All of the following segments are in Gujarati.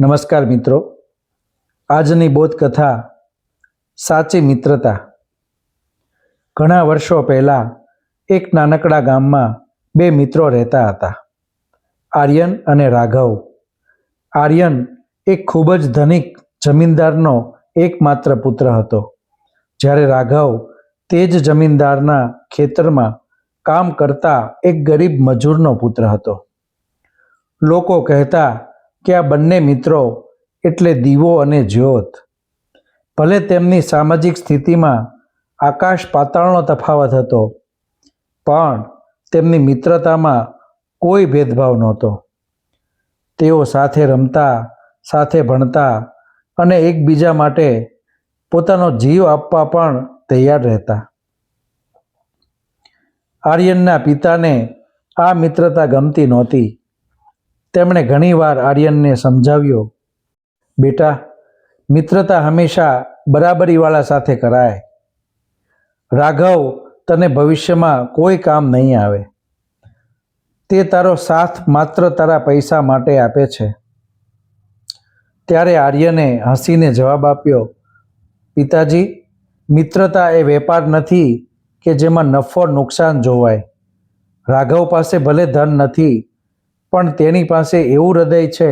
નમસ્કાર મિત્રો. આજની બોધકથા સાચી મિત્રતા. ઘણા વર્ષો પહેલાં એક નાનકડા ગામમાં બે મિત્રો રહેતા હતા. આર્યન અને રાઘવ. આર્યન એક ખૂબ જ ધનિક, જમીનદારનો એકમાત્ર પુત્ર હતો. જ્યારે રાઘવ તે જ જમીનદારના ખેતરમાં કામ કરતા એક ગરીબ મજૂરનો પુત્ર હતો. લોકો કહેતા કે આ બંને મિત્રો એટલે દીવો અને જ્યોત. ભલે તેમની સામાજિક સ્થિતિમાં આકાશ પાતાળનો તફાવત હતો, પણ તેમની મિત્રતામાં કોઈ ભેદભાવ નહોતો. તેઓ સાથે રમતા, સાથે ભણતા અને એકબીજા માટે પોતાનો જીવ આપવા પણ તૈયાર રહેતા. આર્યનના પિતાને આ મિત્રતા ગમતી નહોતી. તેમણે ઘણીવાર આર્યનને સમજાવ્યો, બેટા, મિત્રતા હંમેશા બરાબરીવાળા સાથે કરાય. રાઘવ તને ભવિષ્યમાં કોઈ કામ નહીં આવે. તે તારો સાથ માત્ર તારા પૈસા માટે આપે છે. ત્યારે આર્યને હસીને જવાબ આપ્યો, પિતાજી, મિત્રતા એ વેપાર નથી કે જેમાં નફો નુકસાન જોવાય. રાઘવ પાસે ભલે ધન નથી પણ તેની પાસે એવું હૃદય છે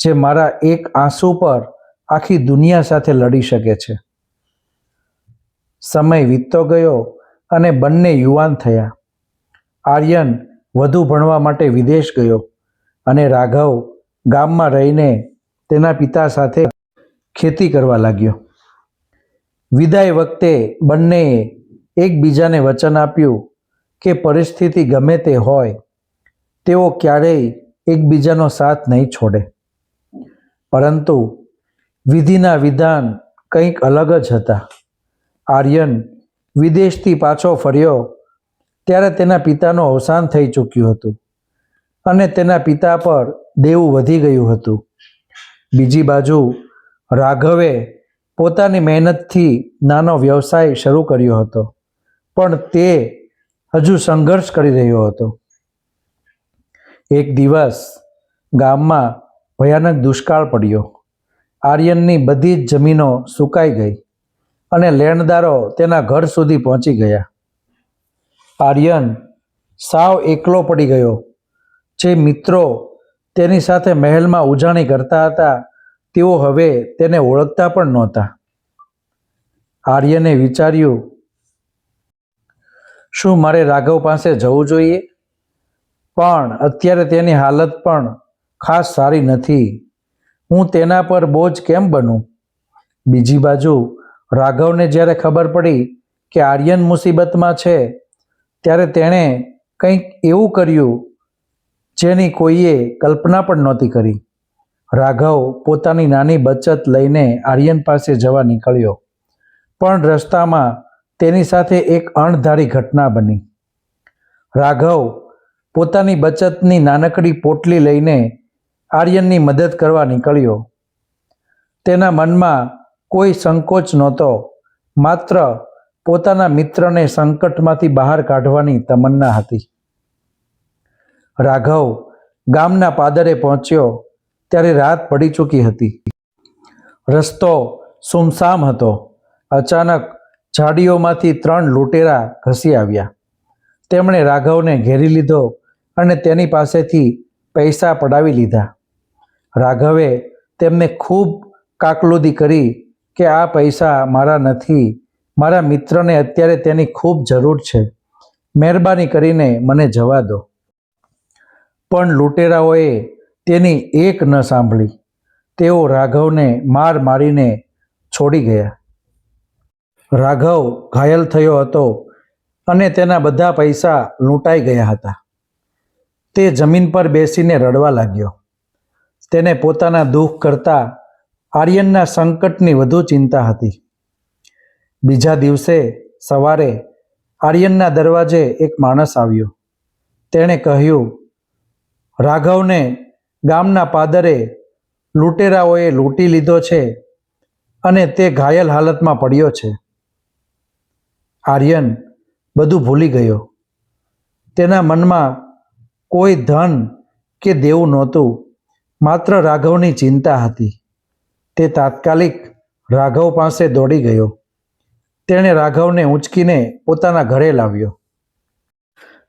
જે મારા એક આંસુ પર આખી દુનિયા સાથે લડી શકે છે. સમય વીતતો ગયો અને બંને યુવાન થયા. આર્યન વધુ ભણવા માટે વિદેશ ગયો અને રાઘવ ગામમાં રહીને તેના પિતા સાથે ખેતી કરવા લાગ્યો. વિદાય વખતે બંનેએ એકબીજાને વચન આપ્યું કે પરિસ્થિતિ ગમે તે હોય તેઓ ક્યારેય એકબીજાનો સાથ નહીં છોડે. પરંતુ વિધિના વિધાન કંઈક અલગ જ હતા. આર્યન વિદેશથી પાછો ફર્યો ત્યારે તેના પિતાનું અવસાન થઈ ચૂક્યું હતું અને તેના પિતા પર દેવું વધી ગયું હતું. બીજી બાજુ રાઘવે પોતાની મહેનતથી નાનો વ્યવસાય શરૂ કર્યો હતો, પણ તે હજુ સંઘર્ષ કરી રહ્યો હતો. એક દિવસ ગામમાં ભયાનક દુષ્કાળ પડ્યો. આર્યનની બધી જ જમીનો સુકાઈ ગઈ અને લેણદારો તેના ઘર સુધી પહોંચી ગયા. આર્યન સાવ એકલો પડી ગયો. જે મિત્રો તેની સાથે મહેલમાં ઉજાણી કરતા હતા, તેઓ હવે તેને ઓળખતા પણ નહોતા. આર્યને વિચાર્યું, શું મારે રાઘવ પાસે જવું જોઈએ? પણ અત્યારે તેની હાલત પણ ખાસ સારી નથી. હું તેના પર બોજ કેમ બનું? બીજી બાજુ, રાઘવને જ્યારે ખબર પડી કે આર્યન મુસીબતમાં છે, ત્યારે તેણે કંઈક એવું કર્યું જેની કોઈએ કલ્પના પણ નહોતી કરી. રાઘવ પોતાની નાની બચત લઈને આર્યન પાસે જવા નીકળ્યો, પણ રસ્તામાં તેની સાથે એક અણધારી ઘટના બની. રાઘવ પોતાની બચતની નાનકડી પોટલી લઈને આર્યનની મદદ કરવા નીકળ્યો. તેના મનમાં કોઈ સંકોચ નહોતો, માત્ર પોતાના મિત્રને સંકટમાંથી બહાર કાઢવાની તમન્ના હતી. રાઘવ ગામના પાદરે પહોંચ્યો, ત્યારે રાત પડી ચૂકી હતી. રસ્તો સુમસામ હતો. અચાનક ઝાડીઓમાંથી ત્રણ લૂંટેરા ઘસી આવ્યા. તેમણે રાઘવને ઘેરી લીધો. અને તેની પાસેથી પૈસા પડાવી લીધા. રાઘવે તેમને ખૂબ કાકલુદી કરી કે આ પૈસા મારા નથી, મારા મિત્રને અત્યારે તેની ખૂબ જરૂર છે. મહેરબાની કરીને મને જવા દો. પણ લૂંટેરાઓએ તેની એક ન સાંભળી. તેઓ રાઘવને માર મારીને છોડી ગયા. રાઘવ ઘાયલ થયો હતો અને તેના બધા પૈસા લૂંટાઈ ગયા હતા. તે જમીન પર બેસીને રડવા લાગ્યો. તેને પોતાના દુઃખ કરતાં આર્યનના સંકટની વધુ ચિંતા હતી. બીજા દિવસે સવારે આર્યનના દરવાજે એક માણસ આવ્યો. તેણે કહ્યું, રાઘવને ગામના પાદરે લૂંટેરાઓએ લૂંટી લીધો છે અને તે ઘાયલ હાલતમાં પડ્યો છે. આર્યન બધું ભૂલી ગયો. તેના મનમાં કોઈ ધન કે દેવું નહોતું, માત્ર રાઘવની ચિંતા હતી. તે તાત્કાલિક રાઘવ પાસે દોડી ગયો. તેણે રાઘવને ઊંચકીને પોતાના ઘરે લાવ્યો.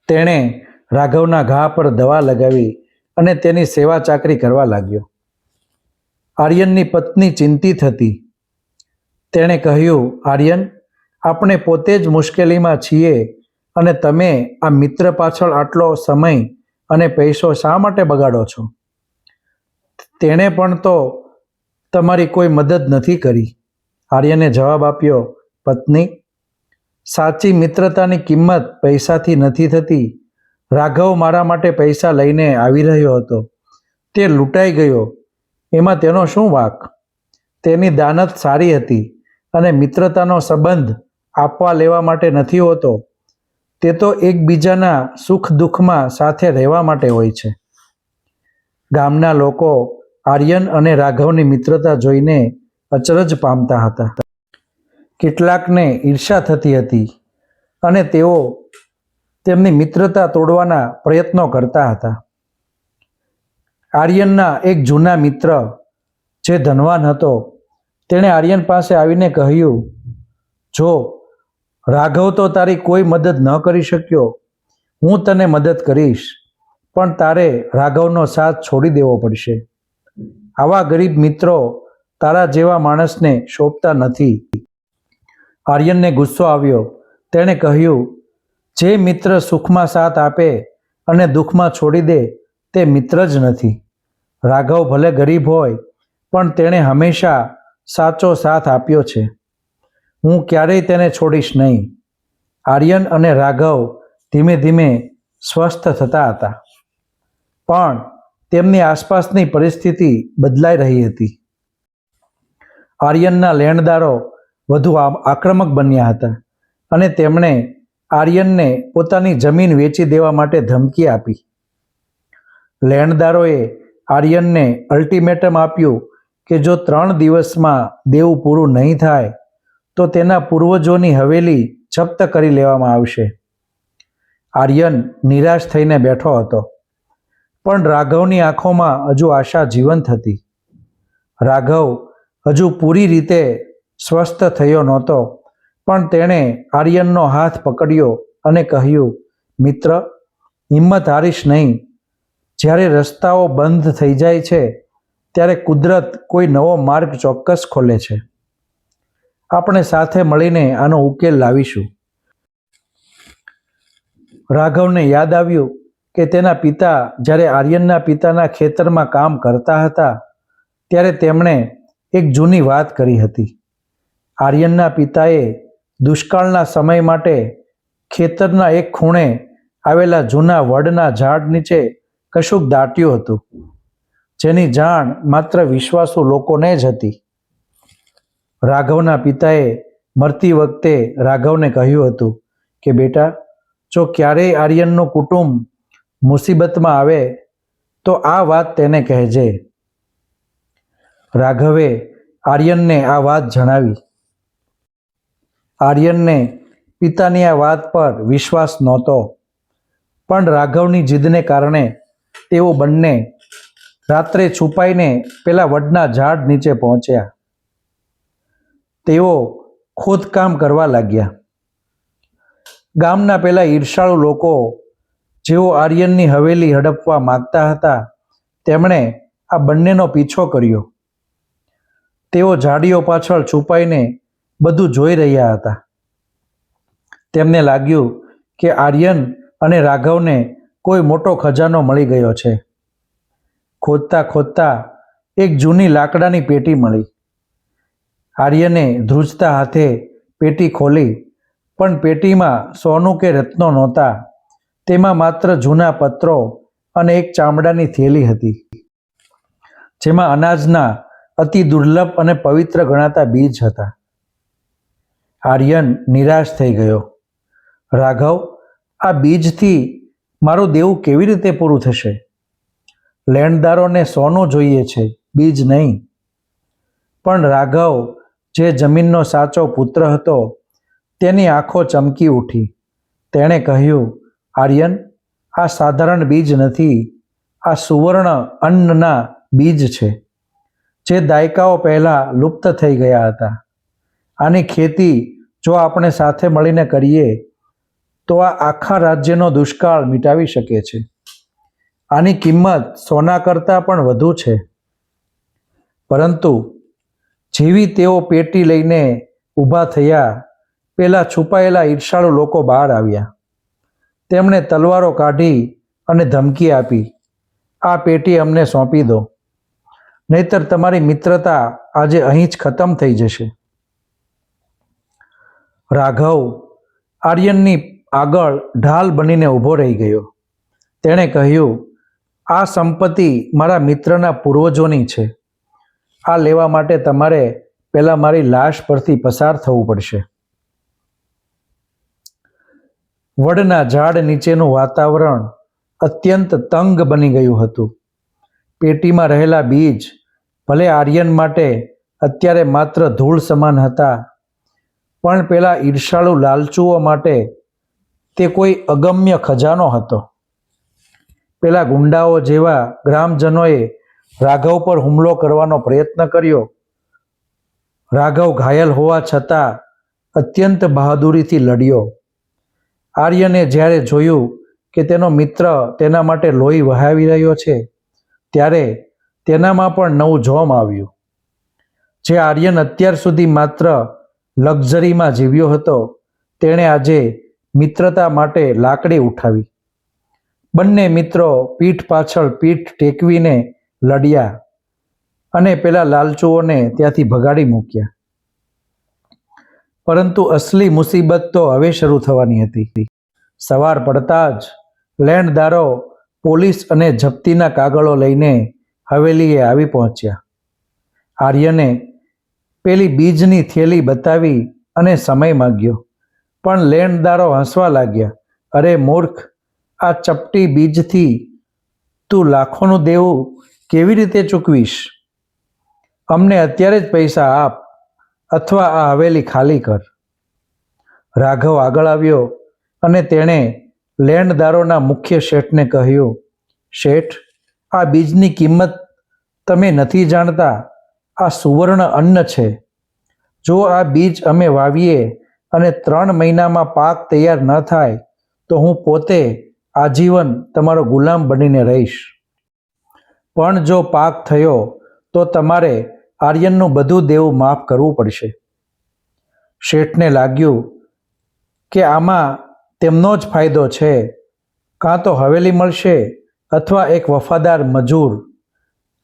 તેણે રાઘવના ઘા પર દવા લગાવી અને તેની સેવા ચાકરી કરવા લાગ્યો. આર્યનની પત્ની ચિંતિત હતી. તેણે કહ્યું, આર્યન, આપણે પોતે જ મુશ્કેલીમાં છીએ અને તમે આ મિત્ર પાછળ આટલો સમય અને પૈસો શા માટે બગાડો છો? તેણે પણ તો તમારી કોઈ મદદ નથી કરી. આર્યને જવાબ આપ્યો, પત્ની, સાચી મિત્રતાની કિંમત પૈસાથી નથી થતી. રાઘવ મારા માટે પૈસા લઈને આવી રહ્યો હતો. તે લૂંટાઈ ગયો. એમાં તેનો શું વાક? તેની દાનત સારી હતી અને મિત્રતાનો સંબંધ આપવા લેવા માટે નથી હોતો. તે તો એકબીજાના સુખ દુઃખમાં સાથે રહેવા માટે હોય છે. ગામના લોકો આર્યન અને રાઘવની મિત્રતા જોઈને અચરજ પામતા હતા. કેટલાકને ઈર્ષા થતી હતી અને તેઓ તેમની મિત્રતા તોડવાના પ્રયત્નો કરતા હતા. આર્યનના એક જૂના મિત્ર, જે ધનવાન હતો, તેણે આર્યન પાસે આવીને કહ્યું, જો રાઘવ તો તારી કોઈ મદદ ન કરી શક્યો. હું તને મદદ કરીશ, પણ તારે રાઘવનો સાથ છોડી દેવો પડશે. આવા ગરીબ મિત્રો તારા જેવા માણસને શોભતા નથી. આર્યનને ગુસ્સો આવ્યો. તેણે કહ્યું, જે મિત્ર સુખમાં સાથ આપે અને દુઃખમાં છોડી દે, તે મિત્ર જ નથી. રાઘવ ભલે ગરીબ હોય, પણ તેણે હંમેશા સાચો સાથ આપ્યો છે. હું ક્યારેય તેને છોડીશ નહીં. આર્યન અને રાઘવ ધીમે ધીમે સ્વસ્થ થતા હતા. પણ તેમની આસપાસની પરિસ્થિતિ બદલાઈ રહી હતી. આર્યનના લેણદારો વધુ આક્રમક બન્યા હતા અને તેમણે આર્યનને પોતાની જમીન વેચી દેવા માટે ધમકી આપી. લેણદારોએ આર્યનને અલ્ટિમેટમ આપ્યું કે જો ત્રણ દિવસમાં દેવું પૂરું નહીં થાય તો તેના પૂર્વજોની હવેલી જપ્ત કરી લેવામાં આવશે. આર્યન નિરાશ થઈને બેઠો હતો. પણ રાઘવની આંખોમાં હજુ આશા જીવંત હતી. રાઘવ હજુ પૂરી રીતે સ્વસ્થ થયો નહોતો, પણ તેણે આર્યનનો હાથ પકડ્યો અને કહ્યું, મિત્ર, હિંમત હારીશ નહીં. જ્યારે રસ્તાઓ બંધ થઈ જાય છે, ત્યારે કુદરત કોઈ નવો માર્ગ ચોક્કસ ખોલે છે. આપણે સાથે મળીને આનો ઉકેલ લાવીશું. રાઘવને યાદ આવ્યું કે તેના પિતા જ્યારે આર્યનના પિતાના ખેતરમાં કામ કરતા હતા, ત્યારે તેમણે એક જૂની વાત કરી હતી. આર્યનના પિતાએ દુષ્કાળના સમય માટે ખેતરના એક ખૂણે આવેલા જૂના વડના ઝાડ નીચે કશુંક દાટ્યું હતું, જેની જાણ માત્ર વિશ્વાસુ લોકોને જ હતી. રાઘવના પિતાએ મરતી વખતે રાઘવને કહ્યું હતું કે, બેટા, જો ક્યારેય આર્યનનું કુટુંબ મુસીબતમાં આવે, તો આ વાત તેને કહેજે. રાઘવે આર્યનને આ વાત જણાવી. આર્યનને પિતાની આ વાત પર વિશ્વાસ નહોતો, પણ રાઘવની જીદને કારણે તેઓ બંને રાત્રે છુપાઈને પેલા વડના ઝાડ નીચે પહોંચ્યા. તેઓ ખોદકામ કરવા લાગ્યા. ગામના પેલા ઈર્ષાળુ લોકો જેઓ આર્યનની હવેલી હડપવા માગતા હતા, તેમણે આ બંનેનો પીછો કર્યો. તેઓ ઝાડીઓ પાછળ છુપાઈને બધું જોઈ રહ્યા હતા. તેમને લાગ્યું કે આર્યન અને રાઘવને કોઈ મોટો ખજાનો મળી ગયો છે. ખોદતા ખોદતા એક જૂની લાકડાની પેટી મળી. આર્યને ધ્રુજતા હાથે પેટી ખોલી, પણ પેટીમાં સોનું કે રત્નો નહોતા. તેમાં માત્ર જૂના પત્રો અને એક ચામડાની થેલી હતી. જેમાં અનાજના અતિ દુર્લભ અને પવિત્ર ગણાતા બીજ હતા. આર્યન નિરાશ થઈ ગયો. રાઘવ, આ બીજથી મારું દેવું કેવી રીતે પૂરું થશે? લેણદારોને સોનું જોઈએ છે, બીજ નહીં. પણ રાઘવ જે જમીનનો સાચો પુત્ર હતો, તેની આંખો ચમકી ઉઠી. તેણે કહ્યું, આર્યન, આ સાધારણ બીજ નથી, આ સુવર્ણ અન્નના બીજ છે, જે દાયકાઓ પહેલાં લુપ્ત થઈ ગયા હતા. આની ખેતી જો આપણે સાથે મળીને કરીએ, તો આ આખા રાજ્યનો દુષ્કાળ મિટાવી શકે છે. આની કિંમત સોના કરતાં પણ વધુ છે. પરંતુ જેવી તેઓ પેટી લઈને ઊભા થયા, પેલા છુપાયેલા ઈર્ષાળુ લોકો બહાર આવ્યા. તેમણે તલવારો કાઢી અને ધમકી આપી, આ પેટી અમને સોંપી દો. નહીતર તમારી મિત્રતા આજે અહીં જ ખતમ થઈ જશે. રાઘવ આર્યનની આગળ ઢાલ બનીને ઊભો રહી ગયો. તેણે કહ્યું, આ સંપત્તિ મારા મિત્રના પૂર્વજોની છે. આ લેવા માટે તમારે પહેલાં મારી લાશ પરથી પસાર થવું પડશે. વડના ઝાડ નીચેનું વાતાવરણ અત્યંત તંગ બની ગયું હતું. પેટીમાં રહેલા બીજ ભલે આર્યન માટે અત્યારે માત્ર ધૂળ સમાન હતા, પણ પેલા ઈર્ષાળુ લાલચુઓ માટે તે કોઈ અગમ્ય ખજાનો હતો. પેલા ગુંડાઓ જેવા ગ્રામજનોએ રાઘવ પર હુમલો કરવાનો પ્રયત્ન કર્યો. રાઘવ ઘાયલ હોવા છતાં અત્યંત બહાદુરીથી લડ્યો. આર્યને જ્યારે જોયું કે તેનો મિત્ર તેના માટે લોહી વહાવી રહ્યો છે, ત્યારે તેનામાં પણ નવું જોમ આવ્યું. જે આર્યન અત્યાર સુધી માત્ર લક્ઝરીમાં જીવ્યો હતો, તેણે આજે મિત્રતા માટે લાકડી ઉઠાવી. બંને મિત્રો પીઠ પાછળ પીઠ ટેકવીને લડ્યા અને પેલા લાલચુઓને ત્યાંથી ભગાડી મૂક્યા. પરંતુ અસલી મુસીબત તો હવે શરૂ થવાની હતી. સવાર પડતા જ લેણદારો પોલીસ અને જપ્તીના કાગળો લઈને હવેલીએ આવી પહોંચ્યા. આર્યને પેલી બીજની થેલી બતાવી અને સમય માગ્યો. પણ લેણદારો હસવા લાગ્યા, અરે મૂર્ખ, આ ચપટી બીજથી તું લાખોનું દેવું કેવી રીતે ચૂકવીશ? અમને અત્યારે જ પૈસા આપ અથવા આ હવેલી ખાલી કર. રાઘવ આગળ આવ્યો અને તેણે લેણદારોના મુખ્ય શેઠને કહ્યું, શેઠ, આ બીજની કિંમત તમે નથી જાણતા. આ સુવર્ણ અન્ન છે. જો આ બીજ અમે વાવીએ અને ત્રણ મહિનામાં પાક તૈયાર ન થાય, તો હું પોતે આજીવન તમારો ગુલામ બનીને રહીશ. પણ જો પાક થયો, તો તમારે આર્યનનું બધું દેવું માફ કરવું પડશે. શેઠને લાગ્યું કે આમાં તેમનો જ ફાયદો છે. કાં તો હવેલી મળશે અથવા એક વફાદાર મજૂર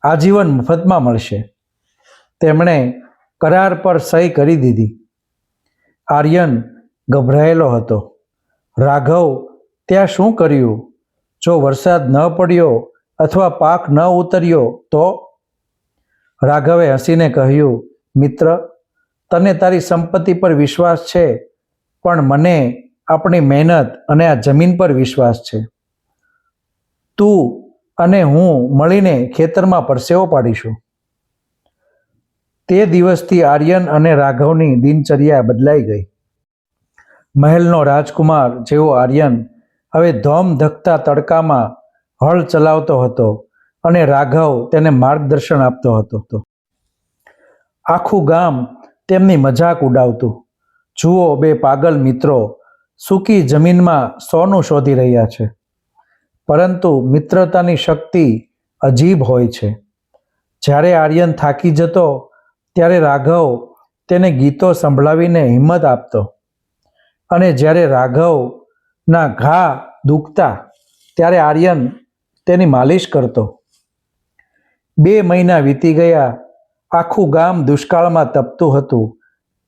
આજીવન મફતમાં મળશે. તેમણે કરાર પર સહી કરી દીધી. આર્યન ગભરાયેલો હતો. રાઘવ, ત્યાં શું કર્યું? જો વરસાદ ન પડ્યો અથવા પાક ન ઉતર્યો તો? રાઘવે હસીને કહ્યું, મિત્ર, તને તારી સંપત્તિ પર વિશ્વાસ છે, પણ મને આપણી મહેનત અને આ જમીન પર વિશ્વાસ છે. તું અને હું મળીને ખેતરમાં પરસેવો પાડીશું. તે દિવસથી આર્યન અને રાઘવની દિનચર્યા બદલાઈ ગઈ. મહેલનો રાજકુમાર જેવો આર્યન હવે ધોમ ધકતા તડકામાં હળ ચલાવતો હતો અને રાઘવ તેને માર્ગદર્શન આપતો હતો આખું ગામ તેમની મજાક ઉડાવતું. જુઓ બે પાગલ મિત્રો સૂકી જમીનમાં સોનું શોધી રહ્યા છે. પરંતુ મિત્રતાની શક્તિ અજીબ હોય છે. જ્યારે આર્યન થાકી જતો, ત્યારે રાઘવ તેને ગીતો સંભળાવીને હિંમત આપતો. અને જ્યારે રાઘવના ઘા દુખતા, ત્યારે આર્યન તેની માલિશ કરતો. બે મહિના વીતી ગયા. આખું ગામ દુષ્કાળમાં તપતું હતું.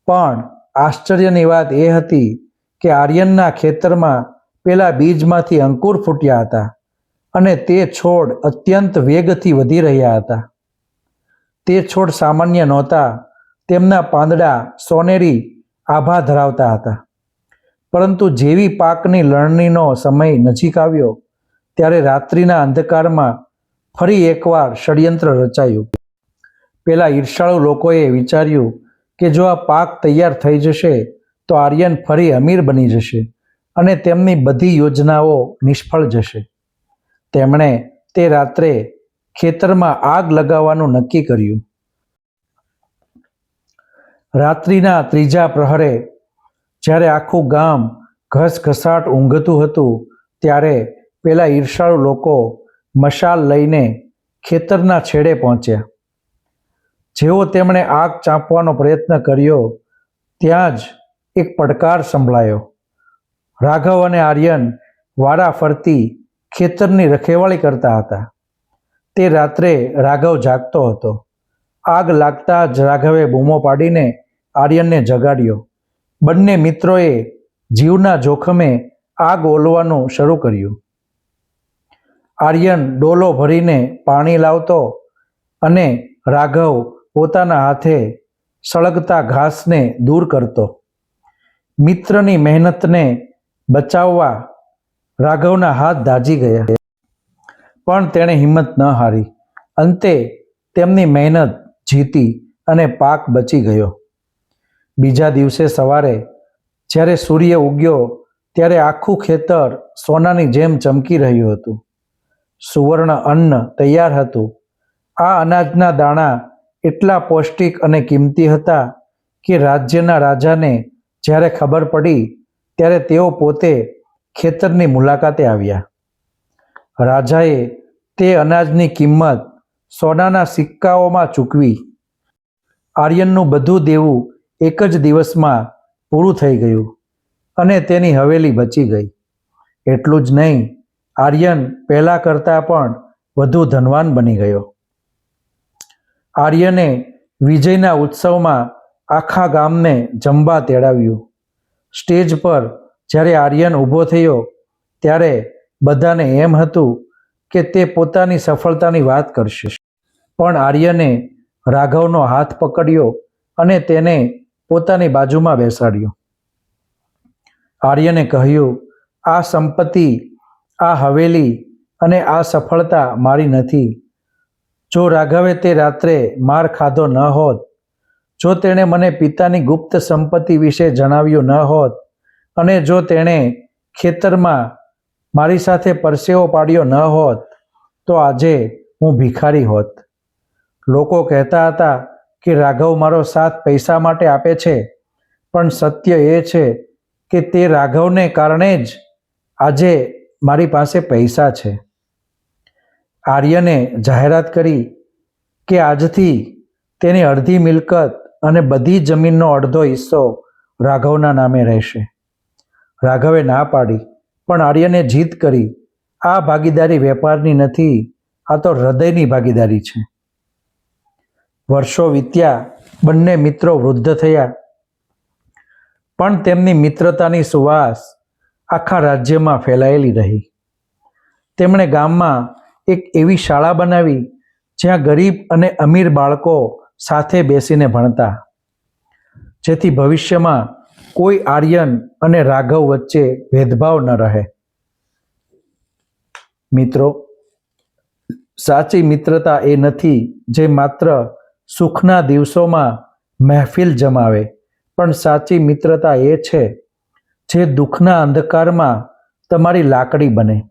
પણ આશ્ચર્યની વાત એ હતી કે આર્યનના ખેતરમાં પેલા બીજમાંથી અંકુર ફૂટ્યા હતા અને તે છોડ અત્યંત વેગથી વધી રહ્યા હતા. તે છોડ સામાન્ય નહોતા. તેમના પાંદડા સોનેરી આભા ધરાવતા હતા. પરંતુ જેવી પાકની લણણીનો સમય નજીક આવ્યો ત્યારે રાત્રિના અંધકારમાં ફરી એકવાર ષડયંત્ર રચાયું. પેલા ઈર્ષાળુ લોકોએ વિચાર્યું કે જો આ પાક તૈયાર થઈ જશે, તો આર્યન ફરી અમીર બની જશે અને તેમની બધી યોજનાઓ નિષ્ફળ જશે. તેમણે તે રાત્રે ખેતરમાં આગ લગાવવાનું નક્કી કર્યું. રાત્રિના ત્રીજા પ્રહરે, જ્યારે આખું ગામ ઘસઘસાટ ઊંઘતું હતું, ત્યારે પેલા ઈર્ષાળુ લોકો મશાલ લઈને ખેતરના છેડે પહોંચ્યા. જેવો તેમણે આગ ચાંપવાનો પ્રયત્ન કર્યો, ત્યાં જ એક પડકાર સંભળાયો. રાઘવ અને આર્યન વારા ફરતી ખેતરની રખેવાળી કરતા હતા. તે રાત્રે રાઘવ જાગતો હતો. આગ લાગતા જ રાઘવે બૂમો પાડીને આર્યનને જગાડ્યો. બંને મિત્રોએ જીવના જોખમે આગ ઓલવાનું શરૂ કર્યું. આર્યન ડોલો ભરીને પાણી લાવતો અને રાઘવ પોતાના હાથે સળગતા ઘાસને દૂર કરતો. મિત્રની મહેનતને બચાવવા રાઘવના હાથ દાજી ગયા. પણ તેણે હિંમત ન હારી. અંતે તેમની મહેનત જીતી અને પાક બચી ગયો. બીજા દિવસે સવારે જ્યારે સૂર્ય ઉગ્યો, ત્યારે આખું ખેતર સોનાની જેમ ચમકી રહ્યું હતું. સુવર્ણ અન્ન તૈયાર હતું. આ અનાજના દાણા એટલા પૌષ્ટિક અને કિંમતી હતા કે રાજ્યના રાજાને જ્યારે ખબર પડી, ત્યારે તેઓ પોતે ખેતરની મુલાકાતે આવ્યા. રાજાએ તે અનાજની કિંમત સોનાના સિક્કાઓમાં ચૂકવી. આર્યનનું બધું દેવું એક જ દિવસમાં પૂરું થઈ ગયું અને તેની હવેલી બચી ગઈ. એટલું જ નહીં આર્યન પહેલાં કરતાં પણ વધુ ધનવાન બની ગયો. આર્યને વિજયના ઉત્સવમાં આખા ગામને જમવા તેડાવ્યું. સ્ટેજ પર જ્યારે આર્યન ઊભો થયો, ત્યારે બધાને એમ હતું કે તે પોતાની સફળતાની વાત કરશે. પણ આર્યને રાઘવનો હાથ પકડ્યો અને તેને પોતાની બાજુમાં બેસાડ્યો. આર્યને કહ્યું, આ સંપત્તિ આ હવેલી અને આ સફળતા મારી નથી. જો રાઘવે તે રાત્રે માર ખાધો ન હોત, જો તેણે મને પિતાની ગુપ્ત સંપત્તિ વિશે જણાવ્યું ન હોત, અને જો તેણે ખેતરમાં મારી સાથે પરસેવો પાડ્યો ન હોત, તો આજે હું ભિખારી હોત. લોકો કહેતા હતા કે રાઘવ મારો સાથ પૈસા માટે આપે છે, પણ સત્ય એ છે કે તે રાઘવને કારણે જ આજે મારી પાસે પૈસા છે. આર્યને જાહેરાત કરી કે આજથી તેની અડધી મિલકત અને બધી જમીનનો અડધો હિસ્સો રાઘવના નામે રહેશે. રાઘવે ના પાડી, પણ આર્યને જીત કરી, આ ભાગીદારી વેપારની નથી, આ તો હૃદયની ભાગીદારી છે. વર્ષો વીત્યા, બંને મિત્રો વૃદ્ધ થયા. પણ તેમની મિત્રતાની સુવાસ આખા રાજ્યમાં ફેલાયેલી રહી. તેમણે ગામમાં એક એવી શાળા બનાવી જ્યાં ગરીબ અને અમીર બાળકો સાથે બેસીને ભણતા. જેથી ભવિષ્યમાં કોઈ આર્યન અને રાઘવ વચ્ચે ભેદભાવ ન રહે. મિત્રો, સાચી મિત્રતા એ નથી જે માત્ર સુખના દિવસોમાં મહેફિલ જમાવે, પણ સાચી મિત્રતા એ છે જે દુઃખના અંધકારમાં તમારી લાકડી બને.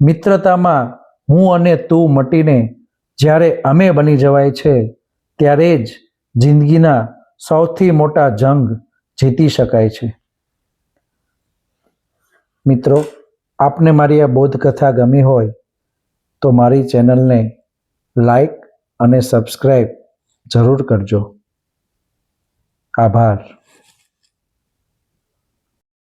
મિત્રતામાં હું અને તું મટીને જ્યારે અમે બની જવાય છે, ત્યારે જ જિંદગીના સૌથી મોટા જંગ જીતી શકાય છે. મિત્રો, આપને મારી આ બોધકથા ગમી હોય, તો મારી ચેનલને લાઈક અને સબસ્ક્રાઈબ જરૂર કરજો. આભાર.